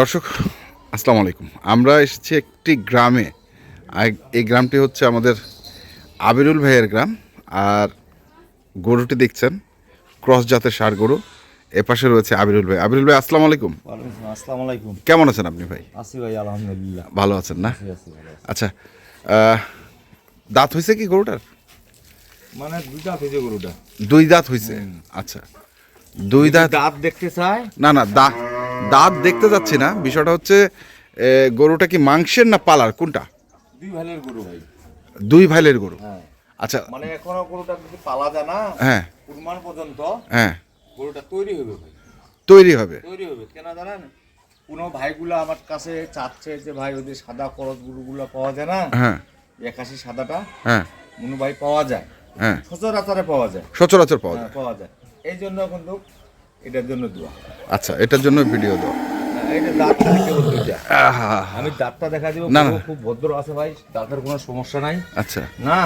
দর্শক আসসালামু আলাইকুম। আমরা এসেছি একটি গ্রামে। এই গ্রামটি হচ্ছে আমাদের আবিরুল ভাইয়ের গ্রাম। আর গরুটি দেখছেন ক্রস জাতের সার গরু। এপাশে রয়েছে আবিরুল ভাই। আবিরুল ভাই আসসালামু আলাইকুম। আসসালামু। আলাইকুম। কেমন আছেন আপনি ভাই? আসি ভাই আলহামদুলিল্লাহ। ভালো আছেন না। আচ্ছা দাঁত হয়েছে কি গরুটার? মানে দুইটা থেকে গরুটা। দুই দাঁত হয়েছে আচ্ছা। দুই দাঁত দাঁত দেখতে চাই না না দাঁত দাঁত দেখতে যাচ্ছি না। বিষয়টা হচ্ছে গরুটা কি মাংসের না পালার? কোনটা? দুই ভাইলের গরু ভাই। দুই ভাইলের গরু। হ্যাঁ। আচ্ছা। মানে এখনও গরুটা যদি পালা যায় না হ্যাঁ। কুরবান পর্যন্ত হ্যাঁ। গরুটা তৈরি হবে ভাই। তৈরি হবে। তৈরি হবে কেন জানেন কোনো ভাইগুলো আমার কাছে চাচ্ছে যে ভাই ওদের সাদা করজ গরুগুলো পাওয়া যায় না হ্যাঁ। একাশি সাদাটা হ্যাঁ। মনু ভাই পাওয়া যায়। হ্যাঁ। সচরাচরে পাওয়া যায়। সচরাচর পাওয়া হ্যাঁ যায়। পাওয়া যায়। এই জন্য কিন্তু এটার জন্য দোয়া। আচ্ছা এটার জন্য ভিডিও দাও। হ্যাঁ, আমি দাঁতটা দেখা দিব না। খুব ভদ্র আছে ভাই দাঁতের কোনো সমস্যা নাই। আচ্ছা। না?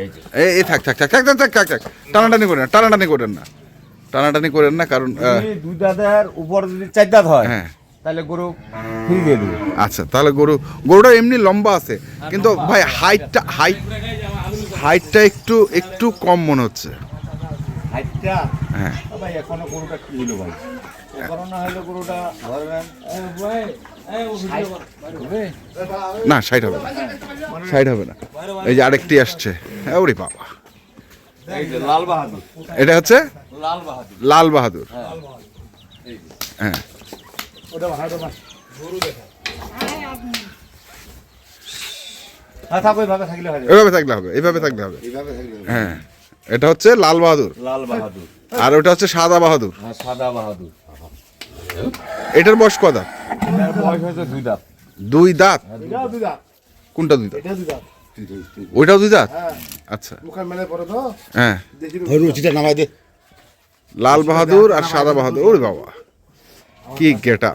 এই এই এই থাক থাক থাক থাক থাক থাক থাক থাক। টানাটানি করেন না টানাটানি করেন না। টানাটানি করেন না কারণ দুই দাঁতের উপর যদি চার দাঁত হয় হ্যাঁ। তাহলে গরু ফ্রি দিয়ে দেবে। আচ্ছা তাহলে গরু গরুটা এমনি লম্বা আছে। কিন্তু ভাই হাইটটা হাইট হাইটটা একটু একটু কম মনে হচ্ছে। হাইটটা হ্যাঁ। ভাই এখনও গরুটা কি হলো ভাই। এখনও না হলে গরুটা ধরেন না সাইড হবে না। সাইড হবে না। এই যে আরেকটি আসছে। হ্যাঁ ওরে বাবা। লাল বাহাদুর। এটা হচ্ছে? লাল বাহাদুর। লাল বাহাদুর। হ্যাঁ। হ্যাঁ। থাকো এইভাবে থাকলে হয় এভাবে থাকলে হবে এইভাবে থাকলে হবে। এইভাবে থাকলে হবে। হ্যাঁ। এটা হচ্ছে লাল বাহাদুর। লাল বাহাদুর। আর ওটা হচ্ছে সাদা বাহাদুর। হ্যাঁ সাদা বাহাদুর। এটার বয়স কত দাঁত? এটার বয়স হয়েছে দুই দাঁত। দুই দাঁত? এটাও দুই দাঁত। কোনটা দুই দাঁত? এটা দুই দাঁত। ওইটাও দুই দাঁত? আচ্ছা। মুখের মেলে পড়ে তো। হ্যাঁ। দেখি রুচিটা। নামাই দে। লাল বাহাদুর আর সাদা বাহাদুর। ওরে বাবা। কি গেটা।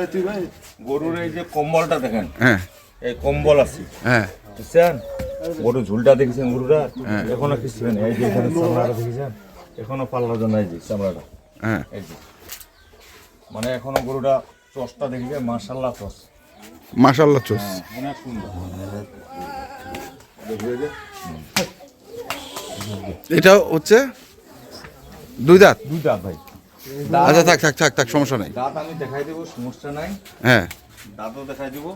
এই তুই ভাই। গরুর এই যে কম্বলটা দেখেন। হ্যাঁ। এই কম্বল আছে। হ্যাঁ। বুঝছেন? গরু ঝুলটা দেখেছেন গরুটা এখনও কিছু এই যে এখানে চামড়াটা দেখেছেন? এখনও পাল্লা জন্য এই যে চামড়াটা। হ্যাঁ। এই যে। মানে এখনও গরুটা চসটা দেখেছে মার্শাল্লাহ চস মাশাল্লাহ চোস অনেক সুন্দর। এটা হচ্ছে দুই দাঁত? দুই দাঁত ভাই। আচ্ছা থাক থাক থাক থাক সমস্যা নাই। দাঁত আমি দেখাই দেবো সমস্যা নাই। হ্যাঁ। দাঁতও দেখাই দেবো।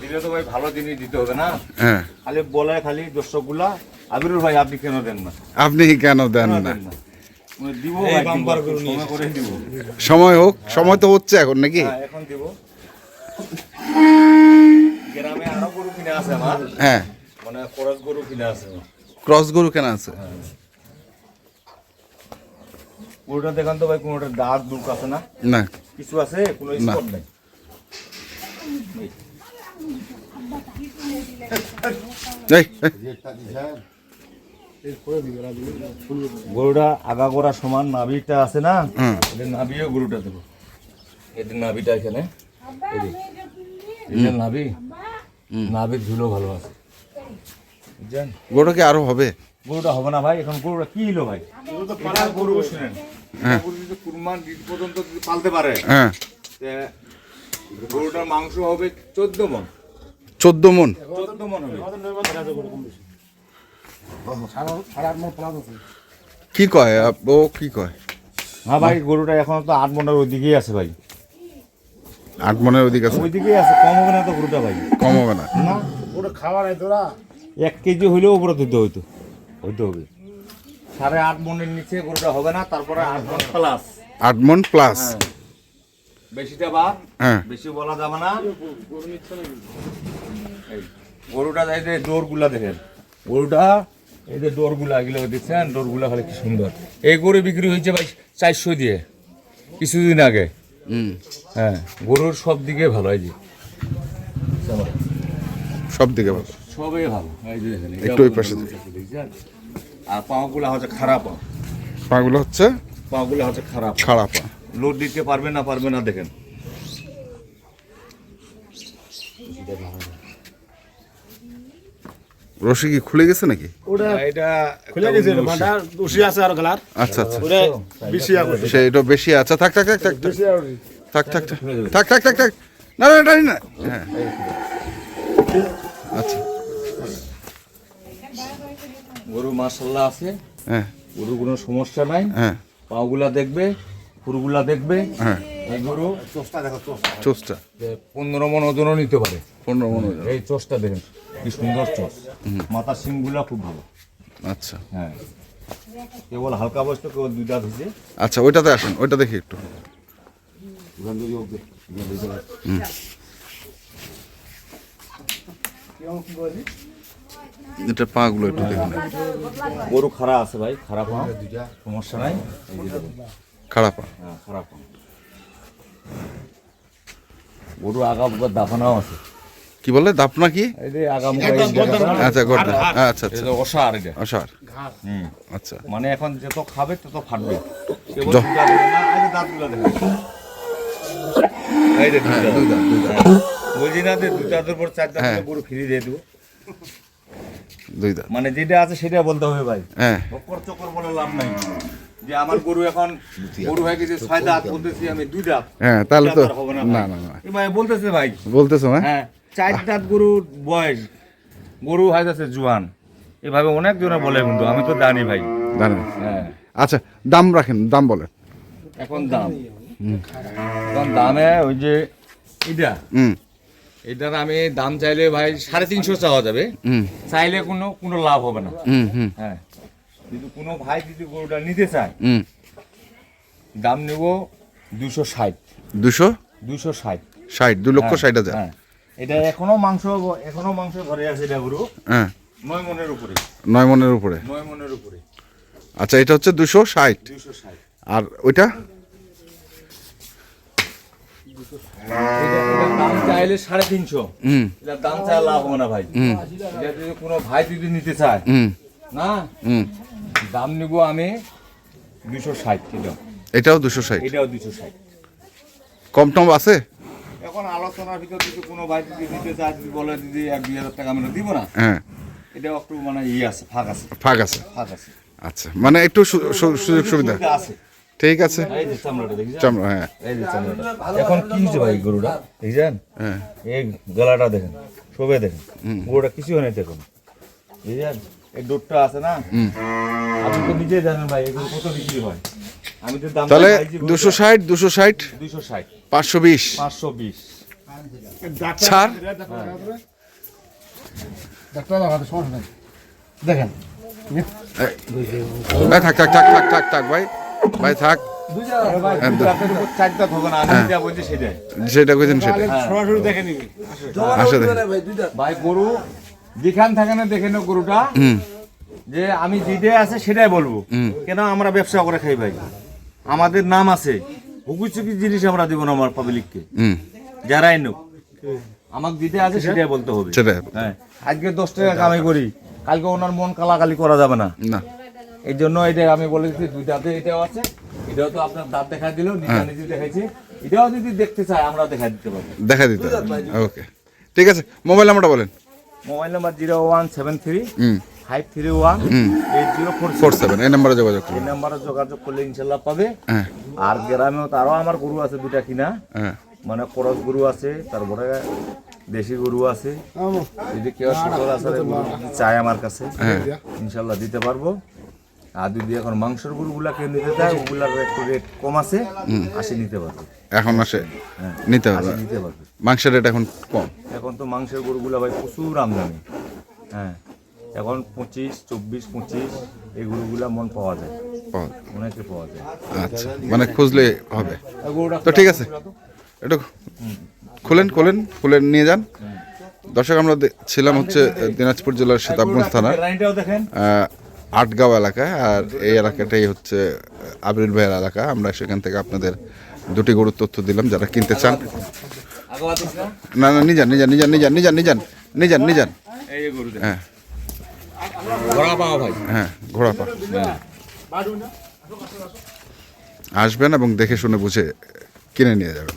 দিলে তো ভাই ভালো জিনিস দিতে হবে না? হ্যাঁ। খালি বলে খালি দর্শকগুলা আবিরুল ভাই আপনি কেন দেন না? আপনি কেন দেন না? দিব ভাই করে সময় করে দিব। সময় হোক সময় তো হচ্ছে এখন নাকি? হ্যাঁ এখন দিব। গ্রামে আরও গরু কিনে আছে আমার। হ্যাঁ। মানে খরচ গরু কিনে আছে ক্রস গরু কেন আছে? গরুটা দেখান তো ভাই কোনোটা দাঁত দুঃখ আছে না? না। কিছু আছে? কোনো স্পট নাই? গরুটা আগা গোড়া সমান নাভিটা আছে না। এটা নাভিও গরুটা দেবো। এটা নাভিটা এখানে। এই যে, নাভি নাভির ঝুলো ভালো আছে। গরুটা কি আরও হবে? গরুটা হবে না ভাই এখন গরুটা কি হলো ভাই? গরু শুনেন এটা কুরবান ঈদ পর্যন্ত পালতে পারে হ্যাঁ। গরুটার মাংস হবে চোদ্দ মন। চোদ্দ মন। কি কয়? ও কি কয়? হ্যাঁ ভাই গরুটা এখন তো আট মনের ওইদিকেই আছে ভাই। আট মনের ওদিক আছে? ওইদিকেই আছে কম হবে না তো গরুটা ভাই? কম হবে না? না ওটা খাওয়া নাই তোরা। এক কেজি হইলেও উপরে দিতে হইতো। হইতে হবে। সাড়ে আট মনের নিচে গরুটা হবে না তারপরে আট মন প্লাস আট মন প্লাস বেশিটা বা হ্যাঁ। বেশি বলা যাবে না। গরুটা এই যে ডোরগুলা দেখেন। গরুটা এই যে ডোরগুলা এগুলো দেখছেন? ডোরগুলা খালি কি সুন্দর। এই গরু বিক্রি হয়েছে ভাই চারশো দিয়ে কিছুদিন আগে। হ্যাঁ গরুর সব দিকে ভালো এই যে। সব দিকে ভালো। সবই ভালো এই যে দেখেন একটু ওই পাশে দেখছেন? আর পাগুলা হচ্ছে খারাপ পাগুলো হচ্ছে পাগুলা হচ্ছে খারাপ খারাপ পা। লোড দিতে পারবে না পারবে না দেখেন। রশি কি খুলে গেছে নাকি? ওটা এটা খুলে গেছে মাটা উশি। আছে আর গলার। আচ্ছা আচ্ছা। ওটা বেশি সে এটা বেশি আচ্ছা থাক থাক থাক থাক থাক বেশি থাক থাক থাক থাক থাক থাক থাক। না না না না হ্যাঁ। আচ্ছা। গরু মার্শাল্লাহ আছে। হ্যাঁ। গরু কোনো সমস্যা নাই। হ্যাঁ। পাগুলা দেখবে খুরগুলা দেখবে। হ্যাঁ। এই গরু চোস্তা দেখো চোস্তা চোষটা। পনেরো মন ওজনও নিতে পারে। পনেরো মনে হয়। এই চোষটা দেখেন কি সুন্দর চোষ। মাথার সিংগুলা খুব ভালো। আচ্ছা। হ্যাঁ। কেবল হালকা বয়স তো কেবল দুইটা ধুছে আচ্ছা ওইটাতে আসেন ওইটা দেখি একটু। এটা পাগুলো একটু দেখুন। গরু খারাপ আছে ভাই খারাপ সমস্যা নাই। খারাপ হ্যাঁ খারাপ গরু আগা বুকা দাফানাও আছে। কি বলে দাপনা কি? আচ্ছা গর্দা আচ্ছা আচ্ছা অসার এটা। আসার হুম। আচ্ছা। মানে এখন যত খাবে তত ফাটবে। বলছি না যে দুই দাঁতের পর চার দাঁত হ্যাঁ। গরু ফিরে দিয়ে দেবো। দুই দাঁত। মানে যেটা আছে সেটা বলতে হবে ভাই। হ্যাঁ। চকর বলে লাভ নাই। যে আমার গরু এখন গরু হয়ে গেছে ছয় দাঁত বলতেছি আমি দুই দাঁত হ্যাঁ তাহলে তো না না। না ভাই বলতেছে ভাই। বলতেছো হ্যাঁ? হ্যাঁ চার দাঁত গরুর বয়স। গরু হয়ে যাচ্ছে জোয়ান। এভাবে অনেক জনে বলে কিন্তু আমি তো জানি ভাই। জানেন হ্যাঁ। আচ্ছা দাম রাখেন দাম বলেন। এখন দাম। এখন দামে ওই যে এটা। হুম। এটার আমি দাম চাইলে ভাই সাড়ে তিনশো চাওয়া যাবে। চাইলে কোনো কোনো লাভ হবে না। হুম হুম। হ্যাঁ। যদি কোনো ভাই যদি গরুটা নিতে চায় হুম। দাম নেব দুশো ষাট। দুশো? দুশো ষাট। ষাট দু লক্ষ ষাট হাজার। হ্যাঁ। এটা এখনও মাংস এখনও মাংস ঘরে আছে এটা গরু। হ্যাঁ। নয় মনের উপরে। নয় মনের উপরে? নয় মনের উপরে। আচ্ছা এটা হচ্ছে দুশো ষাট। আর ওইটা? দাম চাইলে সাড়ে তিনশো। হুম। এটার দাম চাই লাভ হবে না ভাই। হুম। এটা যদি কোনো ভাই যদি নিতে চায় হুম। না? হুম। দাম নিব আমি দুশো ষাট কিলো। এটাও দুশো ষাট? এটাও দুশো ষাট। কম টম আছে? এখন আলোচনার ভিতর যদি কোনো ভাই যদি নিতে চায় যদি বলে দিদি এক দুই হাজার টাকা আমরা দিব না। হ্যাঁ। এটা একটু মানে ইয়ে আছে ফাঁক আছে। ফাঁক আছে? ফাঁক আছে। আচ্ছা মানে একটু সুযোগ সুবিধা আছে। ঠিক আছে। চামড়া হ্যাঁ। এখন কি হয়েছে ভাই গরুটা? দেখছেন? হ্যাঁ। এই গলাটা দেখেন শোবে দেখেন। গরুটা কিছু হয় নাই দেখুন বুঝলেন এই ডোরটা আছে না? আপনি তো নিজেই জানেন ভাই এগুলো কত বিক্রি হয়? আমি তো দাম তাহলে দুশো ষাট দুশো ষাট দুশো ষাট। পাঁচশো বিশ। পাঁচশো বিশ। ছাড়। ডাক্তার লাগাতে সমস্যা নাই দেখেন। ভাই থাক থাক থাক থাক থাক থাক ভাই। ভাই থাক। ভাই দুই দাঁতের উপর চার দাঁত হবে না আমি যা বলছি সেটাই। সেটা কইছেন সেটা সরাসরি দেখে নিবি। আসে। দেখেন। ভাই গরু যেখান থাকে না দেখে নাও গরুটা যে আমি যেটাই আছে সেটাই বলব। কেন আমরা ব্যবসা করে খাই ভাই? আমাদের নাম আছে হুকুই চুকি জিনিস আমরা দিব না আমার পাবলিককে হুম। যারাই নোক আমাকে দিতে আছে সেটাই? বলতে হবে। হ্যাঁ আজকে দশ টাকা কামাই করি কালকে ওনার মন কালাকালি করা যাবে না। না। এই জন্য এটা আমি বলে দিচ্ছি দুই দাঁতে এটাও আছে এটাও তো আপনার দাঁত দেখা দিল নিজে নিজে দেখাইছে। এটাও যদি দেখতে চায় আমরা দেখা দিতে পারব। দেখা দিতে ওকে ঠিক আছে মোবাইল নাম্বারটা বলেন। Mobile number zero one seven three five three one eight zero four four seven এই নাম্বারে যোগাযোগ এই নাম্বারে যোগাযোগ করলে ইনশাল্লাহ পাবে। হ্যাঁ। আর গ্রামেও তারও আমার গরু আছে দুটা কিনা হ্যাঁ। মানে করস গরু আছে তারপরে দেশি গরু আছে। যদি কেউ সকল আছে চায় আমার কাছে। হ্যাঁ। ইনশাল্লাহ দিতে পারব। আর যদি এখন মাংসের গরুগুলা কেউ নিতে চায় ওগুলার একটু রেট কম আছে আসে নিতে পারবে। এখন আসে নিতে হবে আসে নিতে পারবে। মাংসের রেট এখন কম। এখন তো মাংসের গরুগুলা ভাই প্রচুর আমদানি। হ্যাঁ এখন পঁচিশ চব্বিশ পঁচিশ এই গরুগুলা মন পাওয়া যায়। অনেকে পাওয়া যায়। আচ্ছা মানে খুঁজলে হবে। তো ঠিক আছে একটু খুলেন খুলেন খুলে নিয়ে যান। দর্শক আমরা ছিলাম হচ্ছে দিনাজপুর জেলার সীতাবগঞ্জ থানা আটগাঁও এলাকা আর এই এলাকাটাই হচ্ছে আবিরুল ভাইয়ের এলাকা। আমরা সেখান থেকে আপনাদের দুটি গরুর তথ্য দিলাম যারা কিনতে চান। না না না নিজান নিজান নিজান নিজান নিজান নিজান নিজান। নিজান হ্যাঁ। ঘোড়া পাওয়া ভাই। হ্যাঁ ঘোড়া হ্যাঁ। আসবেন এবং দেখে শুনে বুঝে কিনে নিয়ে যাবেন।